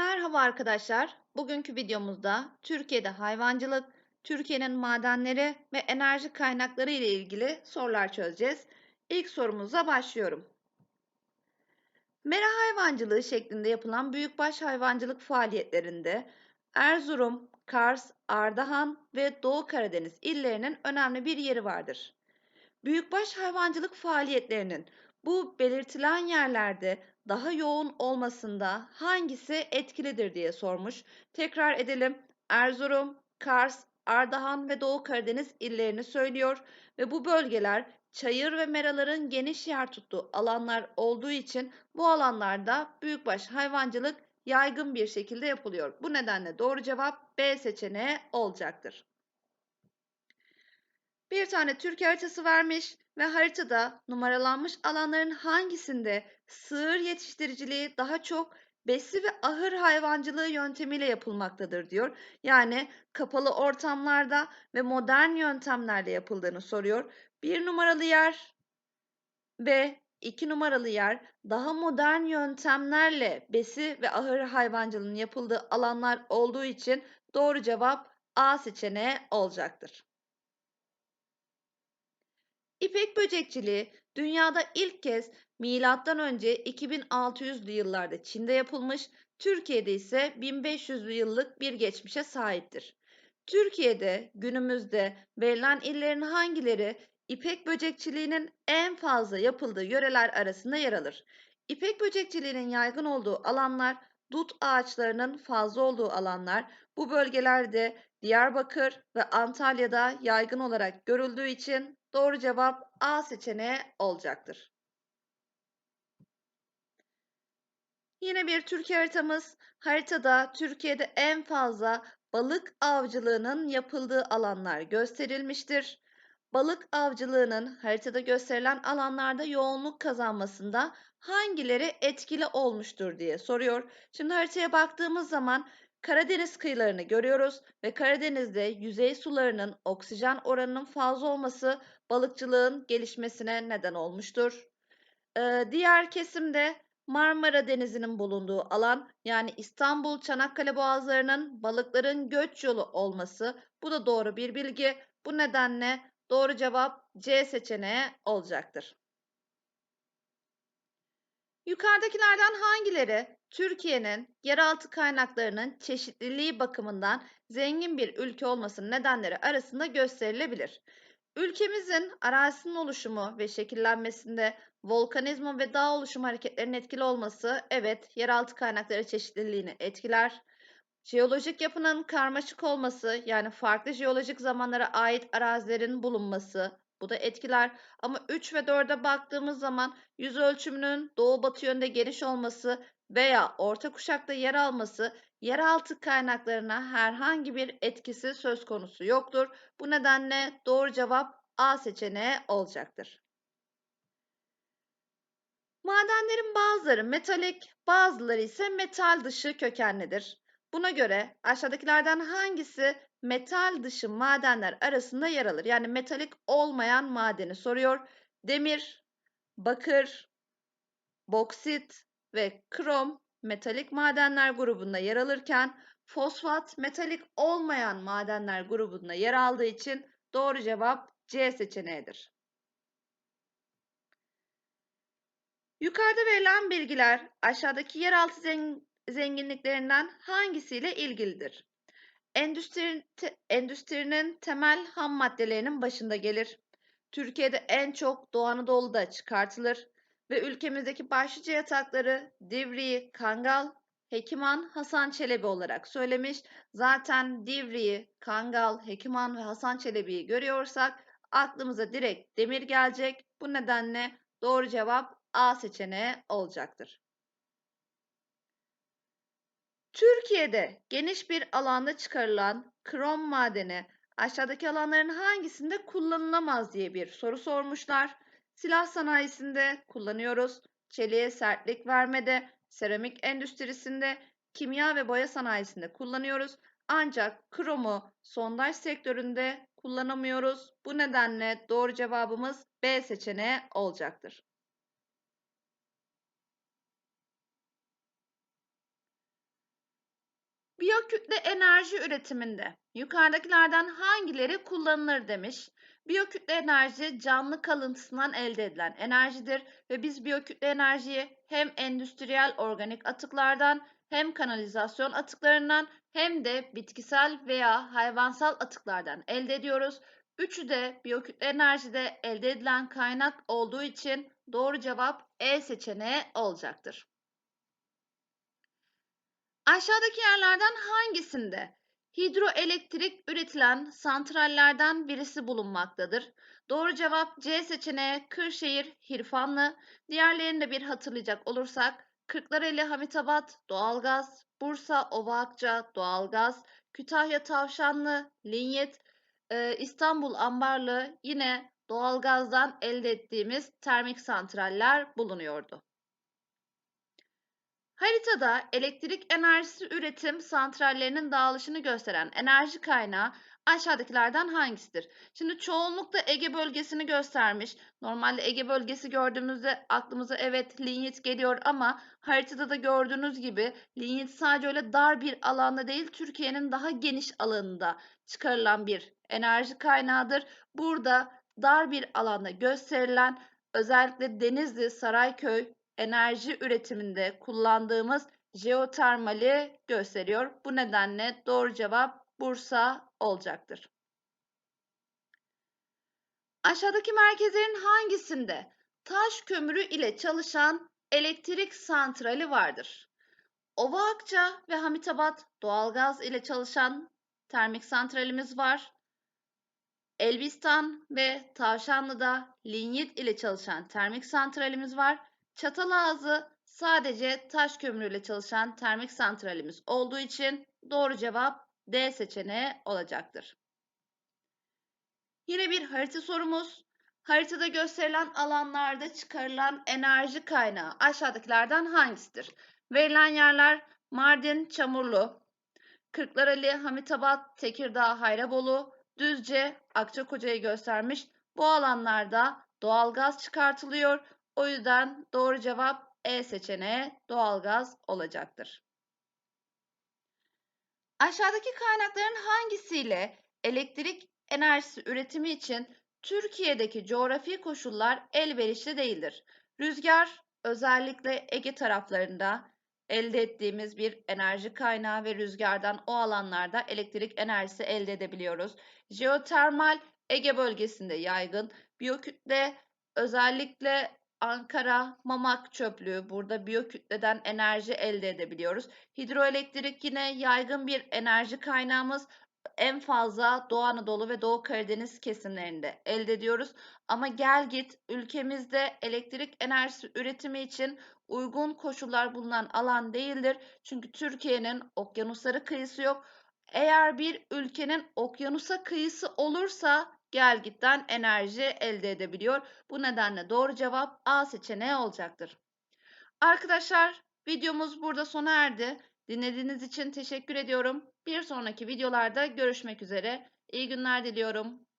Merhaba arkadaşlar. Bugünkü videomuzda Türkiye'de hayvancılık, Türkiye'nin madenleri ve enerji kaynakları ile ilgili sorular çözeceğiz. İlk sorumuza başlıyorum. Mera hayvancılığı şeklinde yapılan büyükbaş hayvancılık faaliyetlerinde Erzurum, Kars, Ardahan ve Doğu Karadeniz illerinin önemli bir yeri vardır. Büyükbaş hayvancılık faaliyetlerinin bu belirtilen yerlerde daha yoğun olmasında hangisi etkilidir diye sormuş. Tekrar edelim. Erzurum, Kars, Ardahan ve Doğu Karadeniz illerini söylüyor ve bu bölgeler çayır ve meraların geniş yer tuttuğu alanlar olduğu için bu alanlarda büyükbaş hayvancılık yaygın bir şekilde yapılıyor. Bu nedenle doğru cevap B seçeneği olacaktır. Bir tane Türkiye haritası vermiş ve haritada numaralanmış alanların hangisinde sığır yetiştiriciliği daha çok besi ve ahır hayvancılığı yöntemiyle yapılmaktadır diyor. Yani kapalı ortamlarda ve modern yöntemlerle yapıldığını soruyor. Bir numaralı yer ve iki numaralı yer daha modern yöntemlerle besi ve ahır hayvancılığının yapıldığı alanlar olduğu için doğru cevap A seçeneği olacaktır. İpek böcekçiliği dünyada ilk kez önce 2600'lü yıllarda Çin'de yapılmış, Türkiye'de ise 1500'lü yıllık bir geçmişe sahiptir. Türkiye'de günümüzde verilen illerin hangileri ipek böcekçiliğinin en fazla yapıldığı yöreler arasında yer alır? İpek böcekçiliğinin yaygın olduğu alanlar dut ağaçlarının fazla olduğu alanlar. Bu bölgelerde Diyarbakır ve Antalya'da yaygın olarak görüldüğü için doğru cevap A seçeneği olacaktır. Yine bir Türkiye haritamız. Haritada Türkiye'de en fazla balık avcılığının yapıldığı alanlar gösterilmiştir. Balık avcılığının haritada gösterilen alanlarda yoğunluk kazanmasında hangileri etkili olmuştur diye soruyor. Şimdi haritaya baktığımız zaman Karadeniz kıyılarını görüyoruz ve Karadeniz'de yüzey sularının oksijen oranının fazla olması balıkçılığın gelişmesine neden olmuştur. Ee, diğer kesimde Marmara Denizi'nin bulunduğu alan yani İstanbul Çanakkale boğazlarının balıkların göç yolu olması bu da doğru bir bilgi. Bu nedenle doğru cevap C seçeneği olacaktır. Yukarıdakilerden hangileri Türkiye'nin yeraltı kaynaklarının çeşitliliği bakımından zengin bir ülke olmasının nedenleri arasında gösterilebilir? Ülkemizin arazisinin oluşumu ve şekillenmesinde volkanizma ve dağ oluşum hareketlerinin etkili olması evet yeraltı kaynakları çeşitliliğini etkiler. Jeolojik yapının karmaşık olması yani farklı jeolojik zamanlara ait arazilerin bulunması bu da etkiler. Ama 3 ve 4'e baktığımız zaman yüz ölçümünün doğu batı yönde geniş olması veya orta kuşakta yer alması yeraltı kaynaklarına herhangi bir etkisi söz konusu yoktur. Bu nedenle doğru cevap A seçeneği olacaktır. Madenlerin bazıları metalik, bazıları ise metal dışı kökenlidir. Buna göre aşağıdakilerden hangisi metal dışı madenler arasında yer alır? Yani metalik olmayan madeni soruyor. Demir, bakır, boksit ve krom metalik madenler grubunda yer alırken fosfat metalik olmayan madenler grubunda yer aldığı için doğru cevap C seçeneğidir. Yukarıda verilen bilgiler aşağıdaki yeraltı zenginliklerinden hangisiyle ilgilidir? Endüstri, te, endüstrinin temel ham maddelerinin başında gelir. Türkiye'de en çok Doğu Anadolu'da çıkartılır ve ülkemizdeki başlıca yatakları Divriği, Kangal, Hekiman, Hasan Çelebi olarak söylemiş. Zaten Divriği, Kangal, Hekiman ve Hasan Çelebi'yi görüyorsak aklımıza direkt demir gelecek. Bu nedenle doğru cevap A seçeneği olacaktır. Türkiye'de geniş bir alanda çıkarılan krom madeni aşağıdaki alanların hangisinde kullanılamaz diye bir soru sormuşlar. Silah sanayisinde kullanıyoruz. Çeliğe sertlik vermede, seramik endüstrisinde, kimya ve boya sanayisinde kullanıyoruz. Ancak kromu sondaj sektöründe kullanamıyoruz. Bu nedenle doğru cevabımız B seçeneği olacaktır. Biyokütle enerji üretiminde yukarıdakilerden hangileri kullanılır demiş. Biyokütle enerji canlı kalıntısından elde edilen enerjidir ve biz biyokütle enerjiyi hem endüstriyel organik atıklardan hem kanalizasyon atıklarından hem de bitkisel veya hayvansal atıklardan elde ediyoruz. Üçü de biyokütle enerjide elde edilen kaynak olduğu için doğru cevap E seçeneği olacaktır. Aşağıdaki yerlerden hangisinde hidroelektrik üretilen santrallerden birisi bulunmaktadır? Doğru cevap C seçeneği Kırşehir, Hirfanlı. Diğerlerini de bir hatırlayacak olursak Kırklareli, Hamitabat, doğalgaz, Bursa, Ovaakça, doğalgaz, Kütahya, Tavşanlı, Linyet, e, İstanbul, Ambarlı yine doğalgazdan elde ettiğimiz termik santraller bulunuyordu. Haritada elektrik enerjisi üretim santrallerinin dağılışını gösteren enerji kaynağı aşağıdakilerden hangisidir? Şimdi çoğunlukla Ege bölgesini göstermiş. Normalde Ege bölgesi gördüğümüzde aklımıza evet linyit geliyor ama haritada da gördüğünüz gibi linyit sadece öyle dar bir alanda değil Türkiye'nin daha geniş alanında çıkarılan bir enerji kaynağıdır. Burada dar bir alanda gösterilen özellikle Denizli, Sarayköy, enerji üretiminde kullandığımız jeotermali gösteriyor. Bu nedenle doğru cevap Bursa olacaktır. Aşağıdaki merkezlerin hangisinde taş kömürü ile çalışan elektrik santrali vardır? Ovaakça ve Hamitabat doğalgaz ile çalışan termik santralimiz var. Elbistan ve Tavşanlı'da linyit ile çalışan termik santralimiz var. Çatalazı sadece taş kömürüyle çalışan termik santralimiz olduğu için doğru cevap D seçeneği olacaktır. Yine bir harita sorumuz. Haritada gösterilen alanlarda çıkarılan enerji kaynağı aşağıdakilerden hangisidir? Verilen yerler Mardin, Çamurlu, Kırklareli, Hamitabat, Tekirdağ, Hayrabolu, Düzce, Akçakoca'yı göstermiş. Bu alanlarda doğalgaz çıkartılıyor. O yüzden doğru cevap E seçeneği doğalgaz olacaktır. Aşağıdaki kaynakların hangisiyle elektrik enerjisi üretimi için Türkiye'deki coğrafi koşullar elverişli değildir? Rüzgar özellikle Ege taraflarında elde ettiğimiz bir enerji kaynağı ve rüzgardan o alanlarda elektrik enerjisi elde edebiliyoruz. Jeotermal Ege bölgesinde yaygın. Biyokütle özellikle Ankara Mamak çöplüğü burada biyokütleden enerji elde edebiliyoruz. Hidroelektrik yine yaygın bir enerji kaynağımız en fazla Doğu Anadolu ve Doğu Karadeniz kesimlerinde elde ediyoruz. Ama gel git ülkemizde elektrik enerjisi üretimi için uygun koşullar bulunan alan değildir. Çünkü Türkiye'nin okyanusları kıyısı yok. Eğer bir ülkenin okyanusa kıyısı olursa gelgitten enerji elde edebiliyor. Bu nedenle doğru cevap A seçeneği olacaktır. Arkadaşlar videomuz burada sona erdi. Dinlediğiniz için teşekkür ediyorum. Bir sonraki videolarda görüşmek üzere. İyi günler diliyorum.